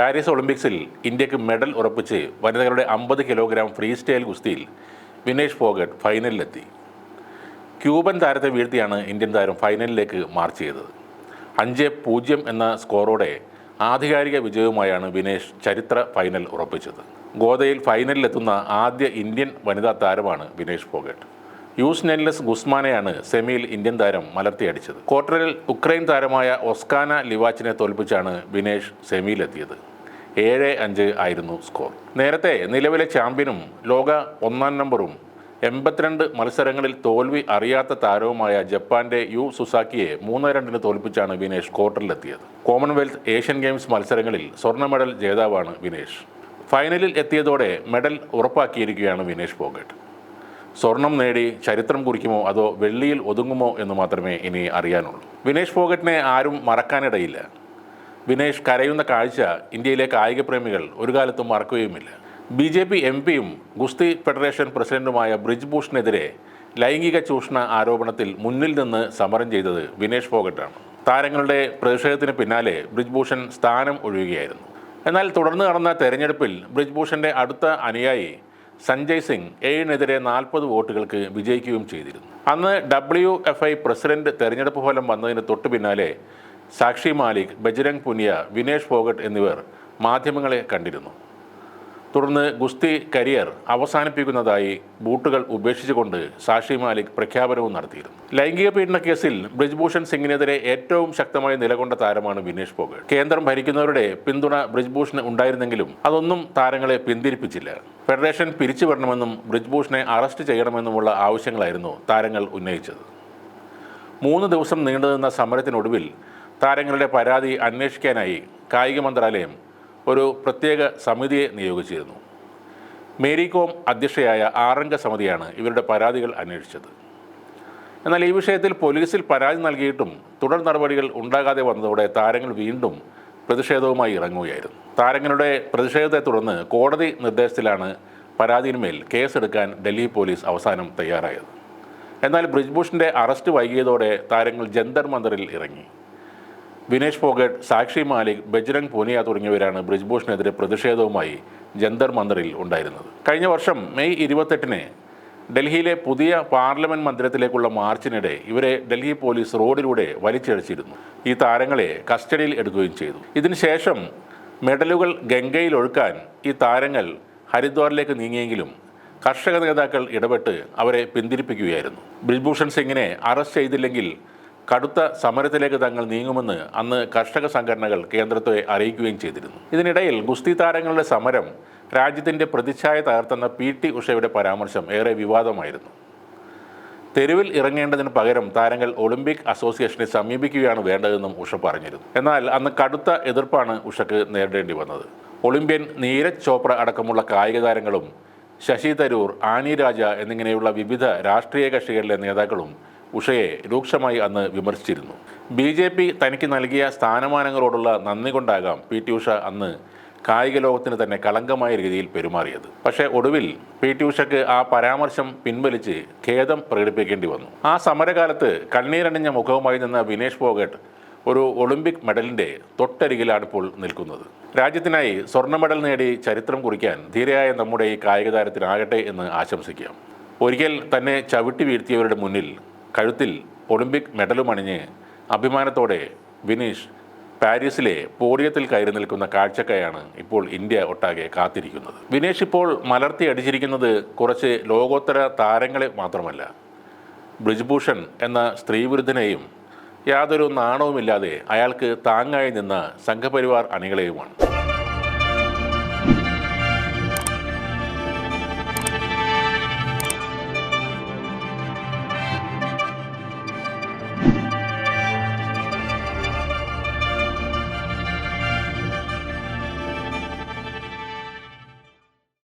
Paris ഒളിമ്പിക്സിൽ ഇന്ത്യയ്ക്ക് medal ഉറപ്പിച്ച് വനിതകളുടെ അമ്പത് കിലോഗ്രാം ഫ്രീ സ്റ്റൈൽ ഗുസ്തിയിൽ വിനേഷ് ഫോഗട്ട് ഫൈനലിലെത്തി. ക്യൂബൻ താരത്തെ വീഴ്ത്തിയാണ് ഇന്ത്യൻ താരം ഫൈനലിലേക്ക് മാർച്ച് ചെയ്തത്. അഞ്ച് പൂജ്യം എന്ന സ്കോറോടെ ആധികാരിക വിജയവുമായാണ് വിനേഷ് ചരിത്ര ഫൈനൽ ഉറപ്പിച്ചത്. ഗോദയിൽ ഫൈനലിലെത്തുന്ന ആദ്യ ഇന്ത്യൻ വനിതാ താരമാണ് വിനേഷ് ഫോഗട്ട്. യൂസ് നെല്ലസ് ഗുസ്മാനെയാണ് സെമിയിൽ ഇന്ത്യൻ താരം മലർത്തിയടിച്ചത്. ക്വാർട്ടറിൽ ഉക്രൈൻ താരമായ ഒസ്കാന ലിവാച്ചിനെ തോൽപ്പിച്ചാണ് വിനേഷ് സെമിയിലെത്തിയത്. ഏഴ് അഞ്ച് ആയിരുന്നു സ്കോർ. നേരത്തെ നിലവിലെ ചാമ്പ്യനും ലോക ഒന്നാം നമ്പറും എൺപത്തിരണ്ട് മത്സരങ്ങളിൽ തോൽവി അറിയാത്ത താരവുമായ ജപ്പാന്റെ യു സുസാക്കിയെ മൂന്ന് രണ്ടിന് തോൽപ്പിച്ചാണ് വിനേഷ് ക്വാർട്ടറിലെത്തിയത്. കോമൺവെൽത്ത് ഏഷ്യൻ ഗെയിംസ് മത്സരങ്ങളിൽ സ്വർണ മെഡൽ ജേതാവാണ് വിനേഷ്. ഫൈനലിൽ എത്തിയതോടെ മെഡൽ ഉറപ്പാക്കിയിരിക്കുകയാണ് വിനേഷ് ഫോഗട്ട് സ്വർണം നേടി ചരിത്രം കുറിക്കുമോ അതോ വെള്ളിയിൽ ഒതുങ്ങുമോ എന്ന് മാത്രമേ ഇനി അറിയാനുള്ളൂ. വിനേഷ് ഫോഗട്ടിനെ ആരും മറക്കാനിടയില്ല. വിനേഷ് കരയുന്ന കാഴ്ച ഇന്ത്യയിലെ കായിക പ്രേമികൾ ഒരു കാലത്തും മറക്കുകയുമില്ല. ബി ജെ പി എം പിയും ഗുസ്തി ഫെഡറേഷൻ പ്രസിഡന്റുമായ ബ്രിജ് ഭൂഷണെതിരെ ലൈംഗിക ചൂഷണ ആരോപണത്തിൽ മുന്നിൽ നിന്ന് സമരം ചെയ്തത് വിനേഷ് ഫോഗട്ടാണ്. താരങ്ങളുടെ പ്രതിഷേധത്തിന് പിന്നാലെ ബ്രിജ് ഭൂഷൺ സ്ഥാനം ഒഴിയുകയായിരുന്നു. എന്നാൽ തുടർന്ന് നടന്ന തെരഞ്ഞെടുപ്പിൽ ബ്രിജ് ഭൂഷന്റെ അടുത്ത അനുയായി സഞ്ജയ് സിംഗ് ഏഴിനെതിരെ നാൽപ്പത് വോട്ടുകൾക്ക് വിജയിക്കുകയും ചെയ്തിരുന്നു. അന്ന് ഡബ്ല്യു എഫ് ഐ പ്രസിഡന്റ് തെരഞ്ഞെടുപ്പ് ഫലം വന്നതിന് തൊട്ടു പിന്നാലെ സാക്ഷി മാലിക് ബജ്രംഗ് പുനിയ വിനേഷ് ഫോഗട്ട് എന്നിവർ മാധ്യമങ്ങളെ കണ്ടിരുന്നു. തുടർന്ന് ഗുസ്തി കരിയർ അവസാനിപ്പിക്കുന്നതായി ബൂട്ടുകൾ ഉപേക്ഷിച്ചുകൊണ്ട് സാക്ഷി മാലിക് പ്രഖ്യാപനവും നടത്തിയിരുന്നു. ലൈംഗിക പീഡന കേസിൽ ബ്രിജ്ഭൂഷൺ സിംഗിനെതിരെ ഏറ്റവും ശക്തമായി നിലകൊണ്ട താരമാണ് വിനേഷ് ഫോഗട്ട്. കേന്ദ്രം ഭരിക്കുന്നവരുടെ പിന്തുണ ബ്രിജ്ഭൂഷന് ഉണ്ടായിരുന്നെങ്കിലും അതൊന്നും താരങ്ങളെ പിന്തിരിപ്പിച്ചില്ല. ഫെഡറേഷൻ പിരിച്ചുവിടണമെന്നും ബ്രിജ്ഭൂഷനെ അറസ്റ്റ് ചെയ്യണമെന്നുമുള്ള ആവശ്യങ്ങളായിരുന്നു താരങ്ങൾ ഉന്നയിച്ചത്. മൂന്ന് ദിവസം നീണ്ടുനിന്ന സമരത്തിനൊടുവിൽ താരങ്ങളുടെ പരാതി അന്വേഷിക്കാനായി കായിക മന്ത്രാലയം ഒരു പ്രത്യേക സമിതിയെ നിയോഗിച്ചിരുന്നു. മേരി കോം അധ്യക്ഷയായ ആറംഗ സമിതിയാണ് ഇവരുടെ പരാതികൾ അന്വേഷിച്ചത്. എന്നാൽ ഈ വിഷയത്തിൽ പോലീസിൽ പരാതി നൽകിയിട്ടും തുടർ നടപടികൾ ഉണ്ടാകാതെ വന്നതോടെ താരങ്ങൾ വീണ്ടും പ്രതിഷേധവുമായി ഇറങ്ങുകയായിരുന്നു. താരങ്ങളുടെ പ്രതിഷേധത്തെ തുടർന്ന് കോടതി നിർദ്ദേശത്തിലാണ് പരാതിയിന്മേൽ കേസെടുക്കാൻ ഡൽഹി പോലീസ് അവസാനം തയ്യാറായത്. എന്നാൽ ബ്രിജ്ഭൂഷിന്റെ അറസ്റ്റ് വൈകിയതോടെ താരങ്ങൾ ജന്തർ മന്ദറിൽ ഇറങ്ങി. വിനേഷ് ഫോഗട്ട് സാക്ഷി മാലിക് ബജ്രംഗ് പൂനിയ തുടങ്ങിയവരാണ് ബ്രിജ്ഭൂഷണെതിരെ പ്രതിഷേധവുമായി ജന്തർ മന്ദറിൽ ഉണ്ടായിരുന്നത്. കഴിഞ്ഞ വർഷം മെയ് ഇരുപത്തെട്ടിന് ഡൽഹിയിലെ പുതിയ പാർലമെന്റ് മന്ദിരത്തിലേക്കുള്ള മാർച്ചിനിടെ ഇവരെ ഡൽഹി പോലീസ് റോഡിലൂടെ വലിച്ചിഴച്ചിരുന്നു. ഈ താരങ്ങളെ കസ്റ്റഡിയിൽ എടുക്കുകയും ചെയ്തു. ഇതിനുശേഷം മെഡലുകൾ ഗംഗയിൽ ഒഴുക്കാൻ ഈ താരങ്ങൾ ഹരിദ്വാറിലേക്ക് നീങ്ങിയെങ്കിലും കർഷക നേതാക്കൾ ഇടപെട്ട് അവരെ പിന്തിരിപ്പിക്കുകയായിരുന്നു. ബ്രിജ്ഭൂഷൺ സിംഗിനെ അറസ്റ്റ് ചെയ്തില്ലെങ്കിൽ കടുത്ത സമരത്തിലേക്ക് തങ്ങൾ നീങ്ങുമെന്ന് അന്ന് കർഷക സംഘടനകൾ കേന്ദ്രത്തെ അറിയിക്കുകയും ചെയ്തിരുന്നു. ഇതിനിടയിൽ ഗുസ്തി താരങ്ങളുടെ സമരം രാജ്യത്തിന്റെ പ്രതിച്ഛായ തകർത്തെന്ന പി ടി ഉഷയുടെ പരാമർശം ഏറെ വിവാദമായിരുന്നു. തെരുവിൽ ഇറങ്ങേണ്ടതിന് പകരം താരങ്ങൾ ഒളിമ്പിക് അസോസിയേഷനെ സമീപിക്കുകയാണ് വേണ്ടതെന്നും ഉഷ പറഞ്ഞിരുന്നു. എന്നാൽ അന്ന് കടുത്ത എതിർപ്പാണ് ഉഷയ്ക്ക് നേരിടേണ്ടി വന്നത്. ഒളിമ്പ്യൻ നീരജ് ചോപ്ര അടക്കമുള്ള കായിക താരങ്ങളും ശശി തരൂർ ആനി രാജ എന്നിങ്ങനെയുള്ള വിവിധ രാഷ്ട്രീയ കക്ഷികളിലെ നേതാക്കളും ഉഷയെ രൂക്ഷമായി അന്ന് വിമർശിച്ചിരുന്നു. ബി ജെ പി തനിക്ക് നൽകിയ സ്ഥാനമാനങ്ങളോടുള്ള നന്ദി കൊണ്ടാകാം പി ടി ഉഷ അന്ന് കായിക ലോകത്തിന് തന്നെ കളങ്കമായ രീതിയിൽ പെരുമാറിയത്. പക്ഷേ ഒടുവിൽ പി ടി ഉഷയ്ക്ക് ആ പരാമർശം പിൻവലിച്ച് ഖേദം പ്രകടിപ്പിക്കേണ്ടി വന്നു. ആ സമരകാലത്ത് കണ്ണീരണിഞ്ഞ മുഖവുമായി നിന്ന വിനേഷ് ഫോഗട്ട് ഒരു ഒളിമ്പിക് മെഡലിന്റെ തൊട്ടരികിലാണ് ഇപ്പോൾ നിൽക്കുന്നത്. രാജ്യത്തിനായി സ്വർണ മെഡൽ നേടി ചരിത്രം കുറിക്കാൻ ധീരയായ നമ്മുടെ ഈ കായിക താരത്തിനാകട്ടെ എന്ന് ആശംസിക്കാം. ഒരിക്കൽ തന്നെ ചവിട്ടി വീഴ്ത്തിയവരുടെ മുന്നിൽ കഴുത്തിൽ ഒളിമ്പിക് മെഡലും അണിഞ്ഞ് അഭിമാനത്തോടെ വിനീഷ് പാരീസിലെ പോഡിയത്തിൽ കയറി നിൽക്കുന്ന കാഴ്ചക്കായാണ് ഇപ്പോൾ ഇന്ത്യ ഒട്ടാകെ കാത്തിരിക്കുന്നത്. വിനേഷ് ഇപ്പോൾ മലർത്തി അടിച്ചിരിക്കുന്നത് കുറച്ച് ലോകോത്തര താരങ്ങളെ മാത്രമല്ല ബ്രിജ്ഭൂഷൺ എന്ന സ്ത്രീവിരുദ്ധനെയും യാതൊരു നാണവുമില്ലാതെ അയാൾക്ക് താങ്ങായി നിന്ന സംഘപരിവാർ അണികളെയുമാണ്.